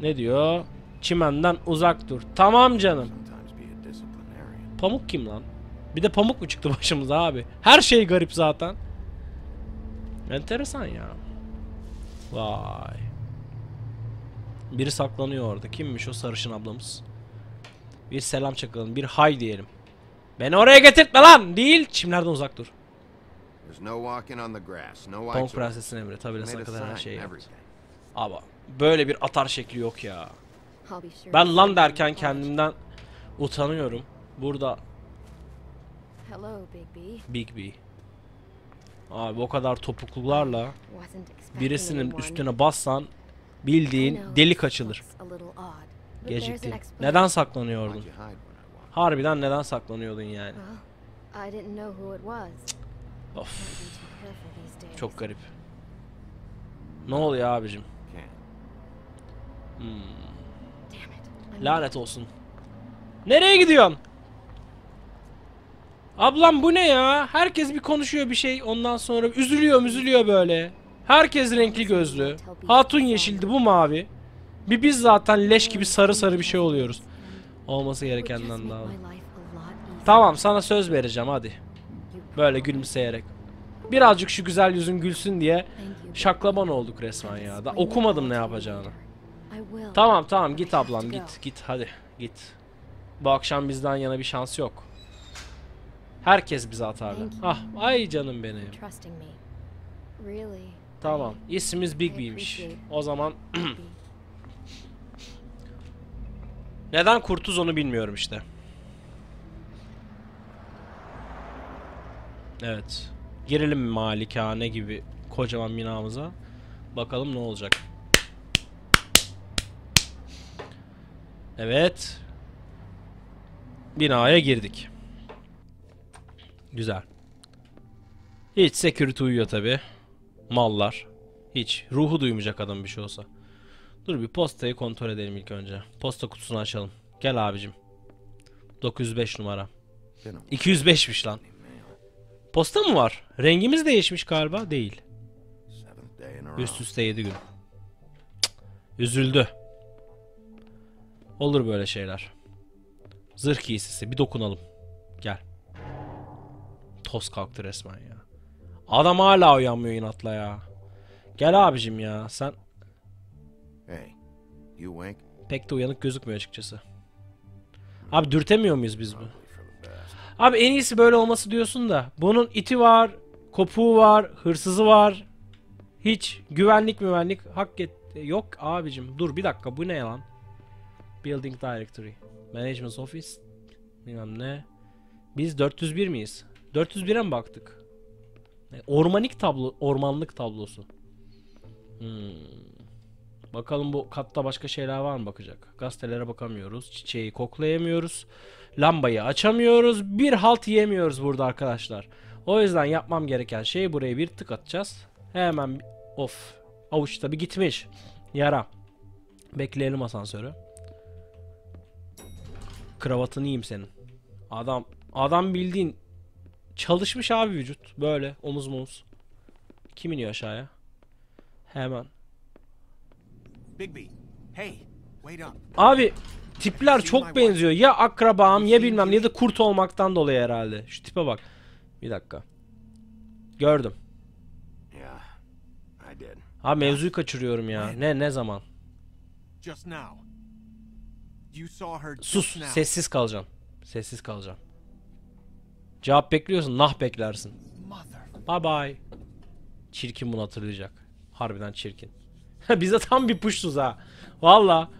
Ne diyor? Çimenden uzak dur. Tamam canım. Pamuk kim lan? Bir de pamuk mu çıktı başımıza abi? Her şey garip zaten. Enteresan ya. Vay. Biri saklanıyor orada. Kimmiş o sarışın ablamız? Bir selam çakalım. Bir hay diyelim. Beni oraya getirtme lan! Değil. Çimlerden uzak dur. Pamuk Prenses'in emri. Tabi Made a kadar her şeyi yaptı. everything. Böyle bir atar şekli yok ya. Ben lan derken kendimden utanıyorum. Burada Big B. Abi o kadar topuklularla birisinin üstüne bassan bildiğin delik açılır. Geciktin. Neden saklanıyordun? Harbiden neden saklanıyordun yani? Of çok garip. Ne oluyor abicim? Hmm, lanet olsun. Nereye gidiyorsun? Ablam bu ne ya? Herkes bir konuşuyor bir şey ondan sonra üzülüyor üzülüyor böyle. Herkes renkli gözlü. Hatun yeşildi bu mavi. Bir biz zaten leş gibi sarı sarı bir şey oluyoruz. Olması gerekenden daha. Tamam sana söz vereceğim hadi. Böyle gülümseyerek. Birazcık şu güzel yüzün gülsün diye şaklaban olduk resmen ya. Da okumadım ne yapacağını. Tamam tamam git ablam git git hadi git. Bu akşam bizden yana bir şans yok. Herkes bize you. Ah ay canım benim. Tamam. İsmimiz Big B'ymiş. O zaman neden kurtuz onu bilmiyorum işte. Evet. Girelim malikane gibi kocaman binamıza. Bakalım ne olacak. Evet. Binaya girdik. Güzel. Hiç security uyuyor tabi. Mallar. Hiç. Ruhu duymayacak adam bir şey olsa. Dur bir postayı kontrol edelim ilk önce. Posta kutusunu açalım. Gel abicim. 905 numara. Been a 205'miş lan. Posta mı var? Rengimiz değişmiş galiba. Değil. Üst üste 7 gün. Cık, Üzüldü. Olur böyle şeyler. Zırh giysisi. Bir dokunalım. Gel. Toz kalktı resmen ya. Adam hala uyanmıyor inatla ya. Gel abicim ya. Sen Hey, you wink? pek de uyanık gözükmüyor açıkçası. Abi dürtemiyor muyuz biz bu? Abi en iyisi böyle olması diyorsun da. Bunun iti var, kopuğu var, hırsızı var. Hiç güvenlik müvenlik hak et yok abicim. Dur bir dakika bu ne lan? Building Directory. Management Office. Bilmem ne. Biz 401 miyiz? 401'e mi baktık? E, Ormanik tablo, ormanlık tablosu. Hmm. Bakalım bu katta başka şeyler var mı bakacak. Gazetelere bakamıyoruz. Çiçeği koklayamıyoruz. Lambayı açamıyoruz. Bir halt yiyemiyoruz burada arkadaşlar. O yüzden yapmam gereken şey buraya bir tık atacağız. Hemen of. Avuçta bir gitmiş. Yara. Bekleyelim asansörü. Kravatını yiyeyim senin. Adam adam bildiğin çalışmış abi vücut. Böyle omuz mumuz. Kim iniyor aşağıya? Hemen. Bigby, hey, wait up. Abi tipler çok benziyor. Ya akrabam ya bilmem ya da kurt olmaktan dolayı herhalde. Şu tipe bak. Bir dakika. Gördüm. Abi mevzuyu kaçırıyorum ya. Ne ne zaman? Just now. You saw her just Sus. Sessiz kalacağım. Sessiz kalacağım. Cevap bekliyorsun. Nah beklersin. Bye bye. Çirkin bunu hatırlayacak. Harbiden çirkin. Bize tam bir puşsuz ha. Valla.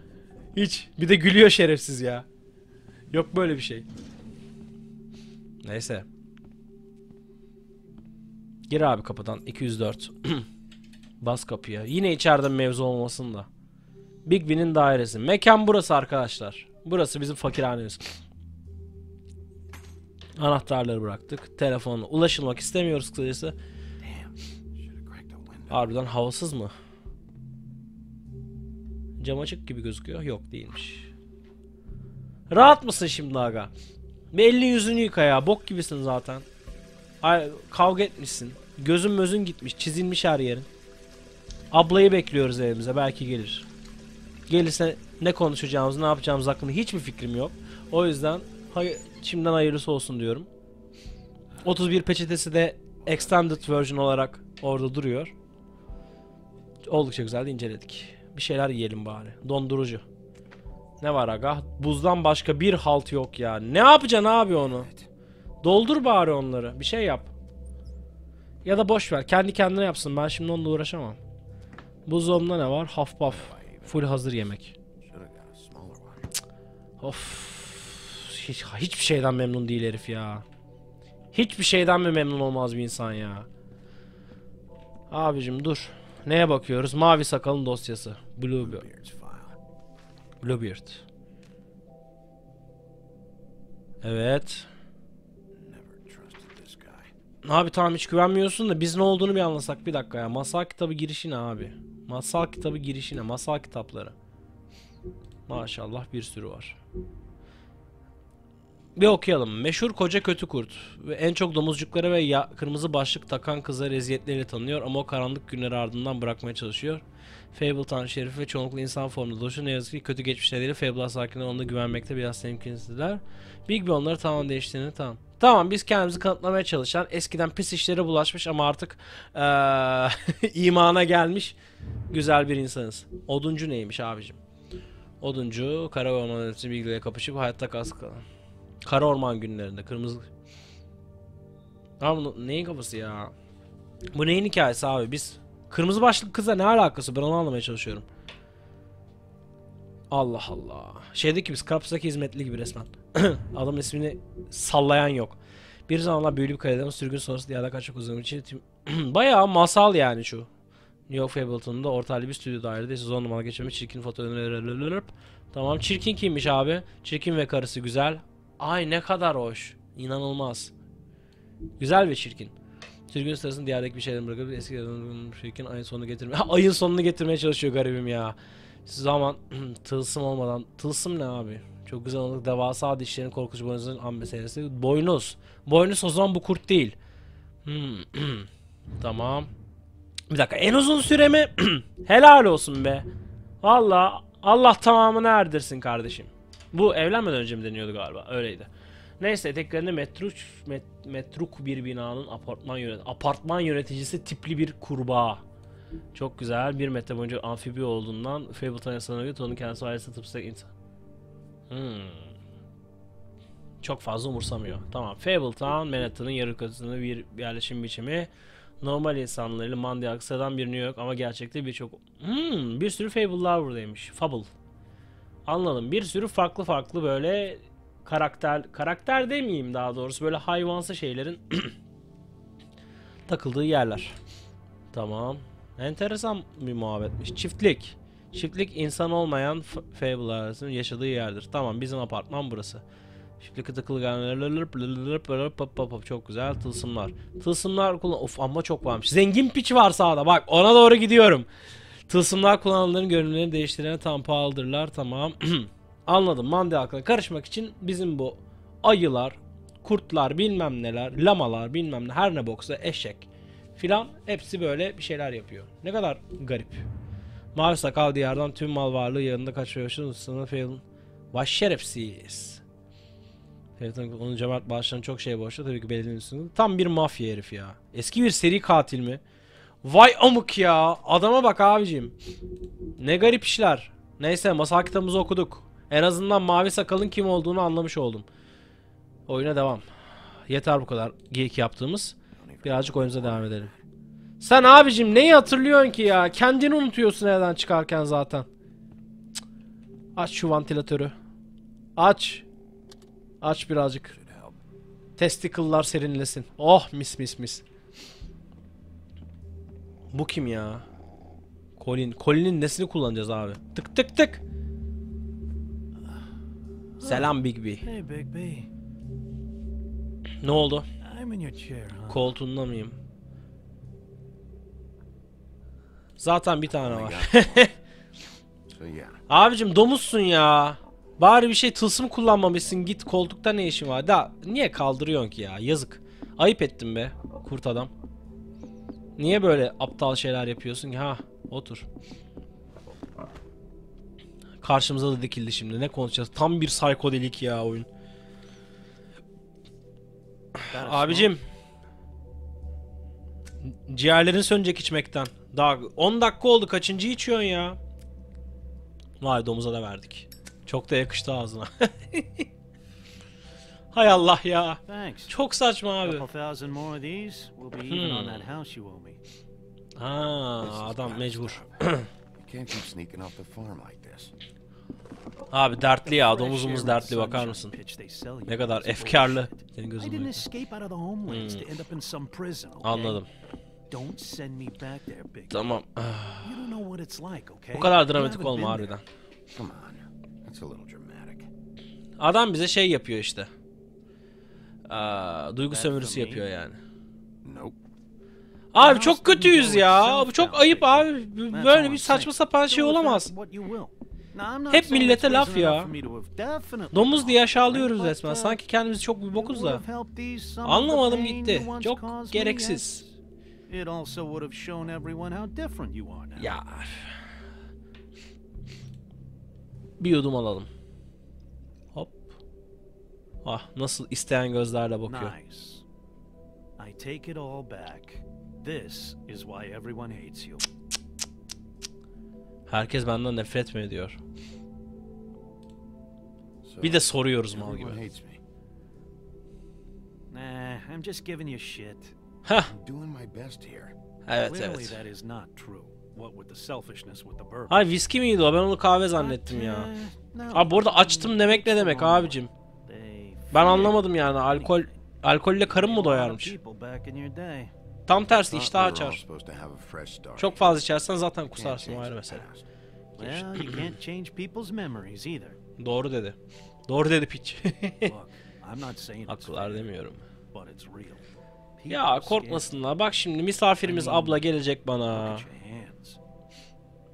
Hiç. Bir de gülüyor şerefsiz ya. Yok böyle bir şey. Neyse. Gir abi kapıdan. 204. Bas kapıya. Yine içeride mevzu olmasın da. Big Bin'in dairesi. Mekan burası arkadaşlar. Burası bizim fakirhanemiz. Anahtarları bıraktık. Telefona ulaşılmak istemiyoruz kısacası. Harbiden havasız mı? Cam açık gibi gözüküyor. Yok değilmiş. Rahat mısın şimdi aga? Bir elini yüzünü yıka ya. Bok gibisin zaten. Ay, kavga etmişsin. Gözün mözün gitmiş. Çizilmiş her yerin. Ablayı bekliyoruz evimize. Belki gelir. Gelirse ne konuşacağımız, ne yapacağımız hakkında hiçbir fikrim yok. O yüzden hay şimdiden hayırlısı olsun diyorum. 31 peçetesi de extended version olarak orada duruyor. Oldukça güzel de inceledik. Bir şeyler yiyelim bari. Dondurucu. Ne var aga? Buzdan başka bir halt yok ya. Ne yapacaksın abi onu? Doldur bari onları. Bir şey yap. Ya da boş ver. Kendi kendine yapsın. Ben şimdi onunla uğraşamam. Buzdolabında ne var? Haf paf. Full hazır yemek. Of. Hiç, hiçbir şeyden memnun değil herif ya. Hiçbir şeyden mi memnun olmaz bir insan ya? Abicim dur. Neye bakıyoruz? Mavi sakalın dosyası. Bluebeard. Bluebeard. Evet. Abi tamam hiç güvenmiyorsun da biz ne olduğunu bir anlasak bir dakika ya. Masal kitabı girişi ne abi? Masal kitabı girişi ne? Masal kitapları. Maşallah bir sürü var. Bir okuyalım. Meşhur koca kötü kurt ve en çok domuzcuklara ve ya- kırmızı başlık takan kızları eziyetleriyle tanınıyor ama o karanlık günleri ardından bırakmaya çalışıyor. Fabletown şerifi ve çoğunlukla insan formunda dolaşıyor. Ne yazık ki kötü geçmiş nedeniyle Fable sakinleri ona güvenmekte biraz temkinsizler. Big onları tamam değiştiğini tamam. Tamam biz kendimizi kanıtlamaya çalışan eskiden pis işlere bulaşmış ama artık eee, imana gelmiş güzel bir insanız. Oduncu neymiş abicim? Oduncu kara orman yönetici bilgiyle kapışıp hayatta kas. Kara orman günlerinde kırmızı... Abi neyin kafası ya? Bu neyin hikayesi abi? Biz kırmızı başlıklı kızla ne alakası? Ben onu anlamaya çalışıyorum. Allah Allah. Şeydeki biz Kraps'taki hizmetli gibi resmen. Adam ismini sallayan yok. Bir zamanlar büyülü bir kaleden sürgün sonrası diyarda kaçak uzun için tüm- bayağı masal yani şu. New York Fableton'da orta halli bir stüdyo dairede sezon numara geçirmiş çirkin fotoğrafları Tamam çirkin kimmiş abi? Çirkin ve karısı güzel. Ay ne kadar hoş. İnanılmaz. Güzel ve çirkin. Sürgün sırasında diyardaki bir şeyden bırakıp eski çirkin ayın sonunu getirmeye... ayın sonunu getirmeye çalışıyor garibim ya. Zaman tılsım olmadan... Tılsım ne abi? Çok güzel oldu. Devasa dişlerin korkutucu boynuzun an meselesi. Boynuz. Boynuz o zaman bu kurt değil. Hmm. tamam. Bir dakika en uzun süre mi? Helal olsun be. Valla Allah tamamını erdirsin kardeşim. Bu evlenmeden önce mi deniyordu galiba? Öyleydi. Neyse eteklerinde metruk, met, metruk bir binanın apartman yönet apartman yöneticisi tipli bir kurbağa. Çok güzel. Bir metre boyunca amfibi olduğundan Fableton yasasına göre onun kendisi ailesi tıpsak insan. Hmm. Çok fazla umursamıyor. Tamam. Fabletown, Manhattan'ın yarı katısında bir yerleşim biçimi. Normal insanlarıyla Mandy aksadan bir New York ama gerçekte birçok... Hmm, bir sürü Fable'lar buradaymış. Fable. Anladım. Bir sürü farklı farklı böyle karakter karakter demeyeyim daha doğrusu böyle hayvansı şeylerin takıldığı yerler. Tamam. Enteresan bir muhabbetmiş. Çiftlik. Çiftlik insan olmayan Fable arasının yaşadığı yerdir. Tamam bizim apartman burası. Çiftlik takılı çok güzel tılsımlar. Tılsımlar kullan of amma çok varmış. Zengin piç var sağda bak ona doğru gidiyorum. Tılsımlar kullananların görünümlerini değiştirene tam pahalıdırlar tamam. Anladım mandi halkına karışmak için bizim bu ayılar, kurtlar bilmem neler, lamalar bilmem ne her ne boksa eşek filan hepsi böyle bir şeyler yapıyor. Ne kadar garip. Mavi sakal diyardan tüm mal varlığı yanında kaçıyor. Şunu sınıf failin. Baş şerefsiz. Evet onun cemaat bağışlanan çok şey borçlu tabii ki belediyenin üstünde. Tam bir mafya herif ya. Eski bir seri katil mi? Vay amık ya. Adama bak abicim. Ne garip işler. Neyse masal kitabımızı okuduk. En azından mavi sakalın kim olduğunu anlamış oldum. Oyuna devam. Yeter bu kadar geek yaptığımız. Birazcık oyunumuza devam edelim. Sen abicim neyi hatırlıyorsun ki ya? Kendini unutuyorsun evden çıkarken zaten. Cık. Aç şu vantilatörü. Aç. Aç birazcık. Testicle'lar serinlesin. Oh mis mis mis. Bu kim ya? Colin. Colin'in nesini kullanacağız abi? Tık tık tık. Selam Big B. Hey, Big B. Ne oldu? Koltuğunda mıyım? Zaten bir tane var. So yeah, Abicim domuzsun ya. Bari bir şey tılsım kullanmamışsın. Git koltukta ne işin var? Da niye kaldırıyorsun ki ya? Yazık. Ayıp ettin be kurt adam. Niye böyle aptal şeyler yapıyorsun ki? Ha otur. Karşımıza da dikildi şimdi. Ne konuşacağız? Tam bir psikodelik ya oyun. Abicim. Ciğerlerin sönecek içmekten. Daha 10 dakika oldu. Kaçıncı içiyorsun ya? Vay domuza da verdik. Çok da yakıştı ağzına. Hay Allah ya. Thanks. Çok saçma abi. Hmm. Ha, adam mecbur. Abi dertli ya. Domuzumuz dertli bakar mısın? Ne kadar efkarlı. Senin I gözün didn't önünde. escape out of the homelands to end up in some prison, okay? Anladım. Don't send me back there, big. Tamam. Bu kadar dramatik olma harbiden. Adam bize şey yapıyor işte. Aa, duygu sömürüsü yapıyor yani. Abi çok kötüyüz ya. Bu çok ayıp abi. Böyle bir saçma sapan şey olamaz. Hep millete laf ya. Domuz diye aşağılıyoruz resmen. uh, Sanki kendimiz çok bir bokuz da. Anlamadım gitti. Çok gereksiz. Ya. Bir yudum alalım. Hop. Ah nasıl isteyen gözlerle bakıyor. I take it all back. This is why everyone hates you. Herkes benden nefret mi ediyor? Bir de soruyoruz mal gibi. Nah, I'm just giving you shit. Hah. Doing my best here. Evet evet. that is not true. What with the selfishness with the bourbon. Ay viski miydi o? Ben onu kahve zannettim ya. no, Abi burada açtım demek ne demek abicim? Ben anlamadım yani. Alkol alkolle karın mı doyarmış? Tam tersi iştah açar. Çok fazla içersen zaten kusarsın o ayrı mesele. Doğru dedi. Doğru dedi piç. Haklılar demiyorum. Ya korkmasınlar. Bak şimdi misafirimiz abla gelecek bana.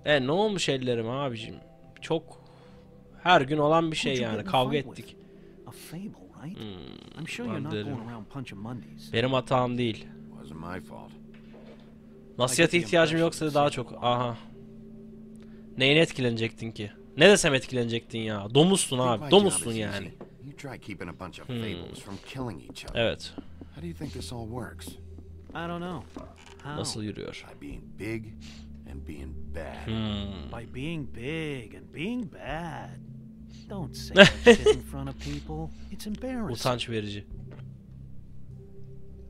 E ne olmuş ellerim abicim? Çok her gün olan bir şey yani. Kavga ettik. Hmm, Mondays. Benim hatam değil. Wasn't my fault. Nasihat ihtiyacım yoksa daha çok. Aha. Neyine etkilenecektin ki? Ne desem etkilenecektin ya? Domuzsun abi. Domuzsun yani. Hmm. Evet. How do you think this all works? I don't know. How? Nasıl yürüyor? By being big and being bad. Hmm. By being big and being bad. Don't say that shit in front of people. It's embarrassing. Utanç verici.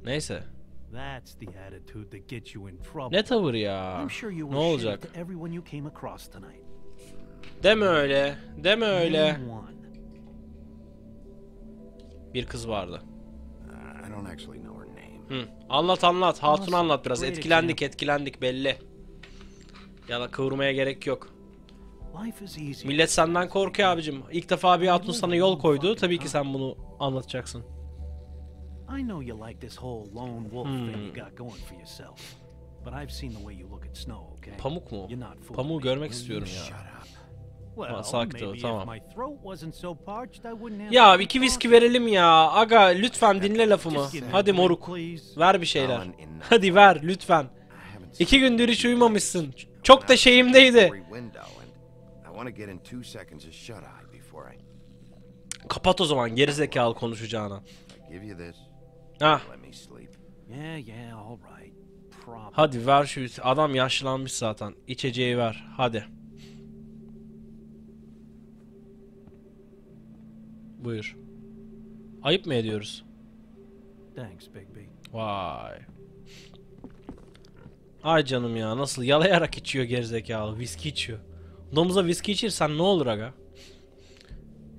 Neyse. That's the attitude that gets you in trouble. Ne tavır ya? I'm sure you Ne olacak? to everyone you came across tonight. Deme öyle. Deme öyle. Bir kız vardı. I don't actually know her name. Hı. Anlat anlat. Hatun anlat biraz. Etkilendik etkilendik belli. Ya da kıvırmaya gerek yok. Life is easy. Millet senden korkuyor abicim. İlk defa bir hatun sana yol koydu. Tabii ki sen bunu anlatacaksın. I know you like this whole lone wolf Hmm. thing you got going for yourself. But I've seen the way you look at Snow, okay? Pamuk mu? You're not fooling Pamuğu me. görmek istiyorum Shut ya. up. Well, ol, maybe tamam. if my throat wasn't so parched, I wouldn't have Ya iki viski verelim ya. Aga lütfen dinle lafımı. Me Hadi moruk. Ver bir şeyler. Hadi ver lütfen. İki gündür hiç uyumamışsın. Çok da şeyimdeydi. every window and I want to get in two seconds of shut eye before I, Kapat o zaman gerizekalı konuşacağına. Probably. Hadi ver şu adam yaşlanmış zaten. İçeceği ver. Hadi. Buyur. Ayıp mı ediyoruz? Thanks, Big B. Vay. Ay canım ya nasıl yalayarak içiyor gerizekalı. Viski içiyor. Domuza viski içirsen ne olur aga?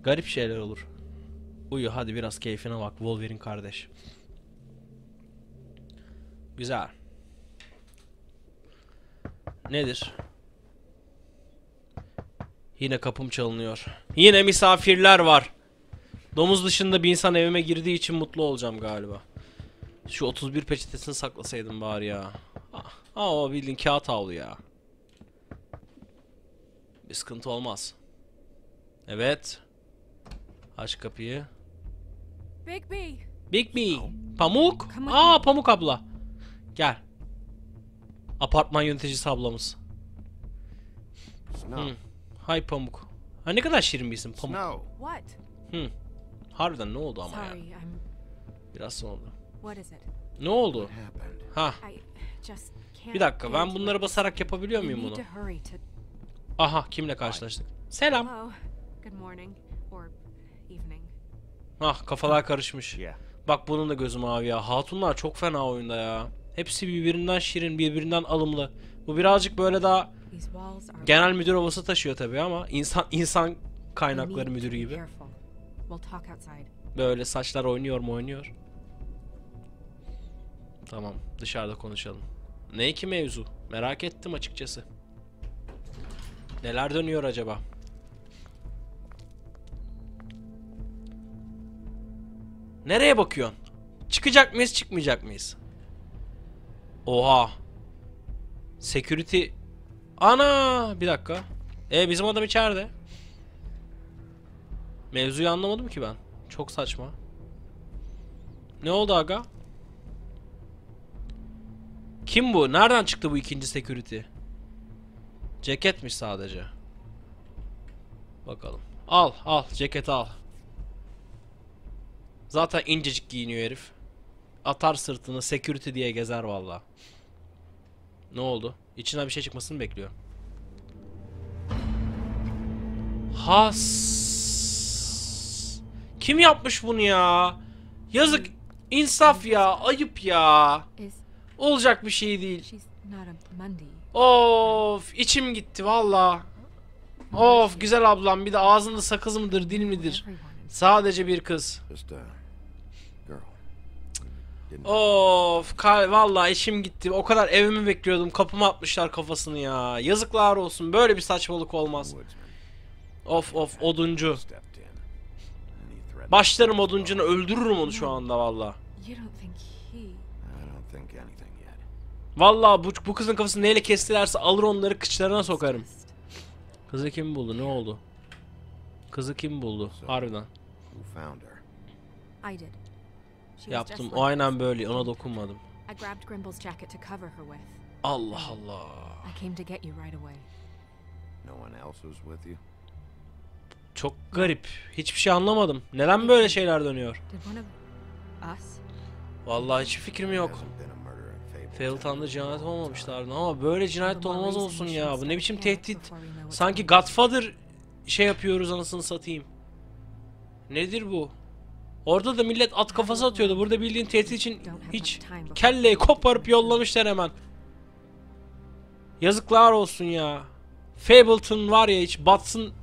Garip şeyler olur. Uyu hadi biraz keyfine bak Wolverine kardeş. Güzel. Nedir? Yine kapım çalınıyor. Yine misafirler var. Domuz dışında bir insan evime girdiği için mutlu olacağım galiba. Şu 31 peçetesini saklasaydım bari ya. Ah, Aa o bildiğin kağıt havlu ya. Bir sıkıntı olmaz. Evet. Aç kapıyı. Big B. Big B. Pamuk. Aa Pamuk abla. Gel. Apartman yöneticisi ablamız. Snow. Hmm. Hay Pamuk. Ha ne kadar şirin bir isim Pamuk. Snow. What? Hı. Harbiden ne oldu ama Sorry, ya? I'm. Biraz sonra. What is it? Ne oldu? Ha. Bir dakika ben bunları basarak yapabiliyor muyum bunu? Aha kimle karşılaştık? Selam. Ah kafalar karışmış. Bak bunun da gözü mavi ya. Hatunlar çok fena oyunda ya. Hepsi birbirinden şirin, birbirinden alımlı. Bu birazcık böyle daha genel müdür havası taşıyor tabii ama insan insan kaynakları müdürü gibi. Böyle saçlar oynuyor mu oynuyor. Tamam dışarıda konuşalım. Ne ki mevzu? Merak ettim açıkçası. Neler dönüyor acaba? Nereye bakıyorsun? Çıkacak mıyız çıkmayacak mıyız? Oha. Security. Ana bir dakika. E bizim adam içeride. Mevzuyu anlamadım ki ben. Çok saçma. Ne oldu aga? Kim bu? Nereden çıktı bu ikinci security? Ceketmiş sadece. Bakalım. Al al ceket al. Zaten incecik giyiniyor herif. Atar sırtını security diye gezer valla. Ne oldu? İçinden bir şey çıkmasını bekliyor. Has. Kim yapmış bunu ya? Yazık. insaf ya. Ayıp ya. Olacak bir şey değil. Of içim gitti valla. Of güzel ablam bir de ağzında sakız mıdır dil midir? Sadece bir kız. Didn't Of kal valla içim gitti. O kadar evimi bekliyordum. Kapıma atmışlar kafasını ya. Yazıklar olsun. Böyle bir saçmalık olmaz. woodsman Of of oduncu. stepped in. And he threatened Başlarım oduncunu öldürürüm onu şu anda valla. You don't think he? I don't think anything yet. Valla bu, bu kızın kafasını neyle kestilerse alır onları kıçlarına sokarım. Kızı kim buldu? Ne oldu? Kızı kim buldu? Harbiden. Who found her? I did. Yaptım. O aynen böyle. Ona dokunmadım. I grabbed Grimble's jacket to cover her with. Allah Allah. I came to get you right away. No one else was with you? Çok garip. Hiçbir şey anlamadım. Neden böyle şeyler dönüyor? Vallahi hiçbir fikrim yok. Hasn't been a murder in Fable. Failtown'da cinayet olmamışlardı ama böyle cinayet de olmaz olsun ya. Bu ne biçim tehdit? Sanki. Godfather şey yapıyoruz anasını satayım. Nedir bu? Orada da millet at kafası atıyordu. Burada bildiğin tehdit için hiç kelleyi koparıp yollamışlar hemen. Yazıklar olsun ya. Fableton var ya hiç batsın.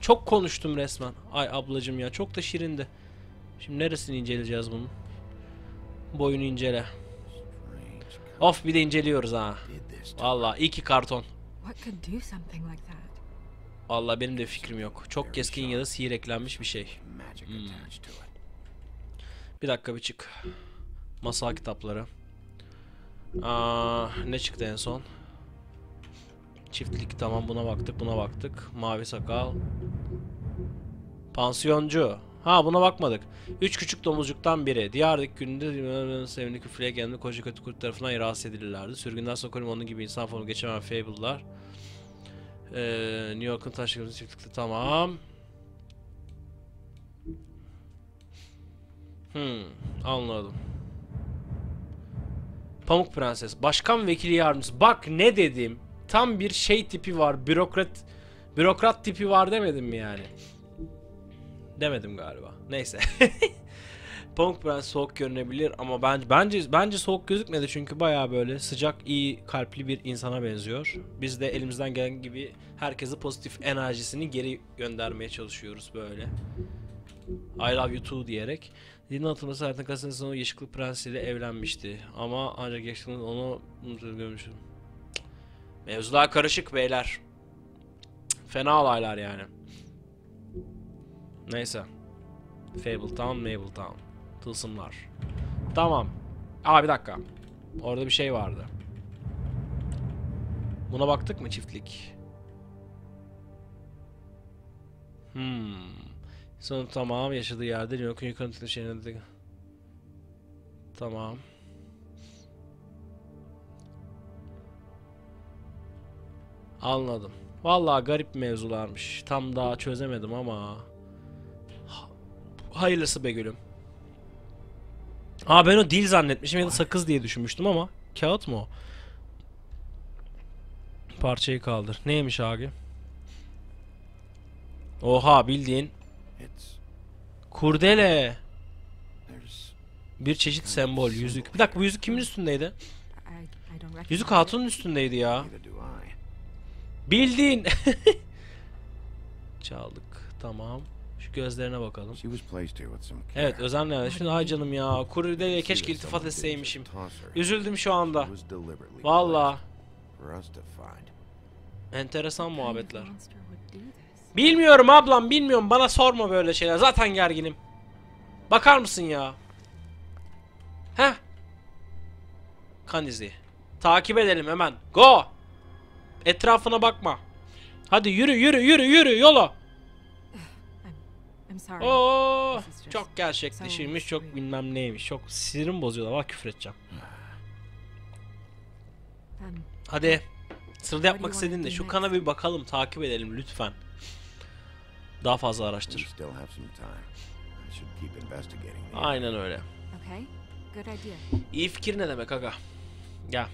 Çok konuştum resmen. Ay ablacım ya çok da şirindi. Şimdi neresini inceleyeceğiz bunun? Boyunu incele. Of bir de inceliyoruz ha. Valla iki karton. Valla benim de fikrim yok. Çok keskin ya da sihir eklenmiş bir şey. Hmm. Bir dakika bir çık. Masal kitapları. Aa, ne çıktı en son? Çiftlik tamam buna baktık buna baktık. Mavi sakal. Pansiyoncu. Ha buna bakmadık. Üç küçük domuzcuktan biri. Diyardaki gününde sevimli küfreye geldi. Koca kötü kurt tarafından rahatsız edilirlerdi. Sürgünden Colin onun gibi insan formu geçemeyen Fable'lar. Ee, New York'un taş kırmızı çiftlikte tamam. Hmm, anladım. Pamuk Prenses, Başkan Vekili Yardımcısı. Bak ne dedim. Tam bir şey tipi var. Bürokrat bürokrat tipi var demedim mi yani? Demedim galiba. Neyse. Pamuk Prens soğuk görünebilir ama bence bence bence soğuk gözükmedi çünkü bayağı böyle sıcak, iyi kalpli bir insana benziyor. Biz de elimizden gelen gibi herkese pozitif enerjisini geri göndermeye çalışıyoruz böyle. I love you too diyerek. Dilin atılması hayatın kasının sonu Yeşilklı Prens ile evlenmişti. Ama ancak yaşlılığında onu görmüştüm. Mevzular karışık beyler. Fena olaylar yani. Neyse. Fabletown, Mabletown. Tılsımlar. Tamam. Aa bir dakika. Orada bir şey vardı. Buna baktık mı çiftlik? Hmm. Sonra tamam yaşadığı yerde New York'un yıkıntılı şeyinde Tamam. Anladım. Vallahi garip mevzularmış. Tam daha çözemedim ama. Ha- Hayırlısı be gülüm. Aa ben o dil zannetmişim ya da sakız diye düşünmüştüm ama kağıt mı o? Parçayı kaldır. Neymiş abi? Oha bildiğin kurdele. Bir çeşit sembol, yüzük. Bir dakika bu yüzük kimin üstündeydi? Yüzük hatunun üstündeydi ya. Bildiğin. Çaldık. Tamam. Şu gözlerine bakalım. Evet özenle yerleşmiş. Ay canım ya. Kurdele'ye keşke iltifat etseymişim. Üzüldüm şu anda. Valla. Enteresan muhabbetler. Bilmiyorum ablam bilmiyorum. Bana sorma böyle şeyler. Zaten gerginim. Bakar mısın ya? Heh. Kan izi. Takip edelim hemen. Go. Etrafına bakma. Hadi yürü yürü yürü yürü yola. Oo, çok gerçek so dışıymış, çok bilmem neymiş. Çok sinirim bozuyorlar. Bak küfür edeceğim. Hadi. Sırada yapmak istediğin de şu kana bir bakalım, takip edelim lütfen. Daha fazla araştır. Aynen öyle. okay. Good idea. İyi fikir ne demek aga? Gel.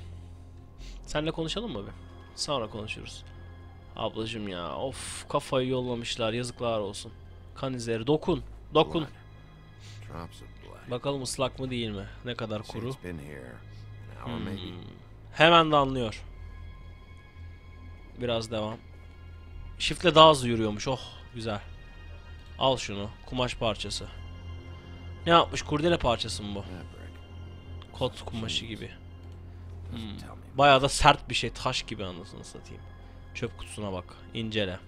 Seninle konuşalım mı bir? Sonra konuşuruz. Ablacım ya of kafayı yollamışlar yazıklar olsun. Kan izleri dokun. Dokun. Bakalım ıslak mı değil mi? Ne kadar kuru. Hmm. Hemen de anlıyor. Biraz devam. Shift'le daha hızlı yürüyormuş. Oh güzel. Al şunu. Kumaş parçası. Ne yapmış? Kurdele parçası mı bu? Kot kumaşı gibi. Me. Bayağı da sert bir şey. Taş gibi anasını satayım. Çöp kutusuna bak. İncele.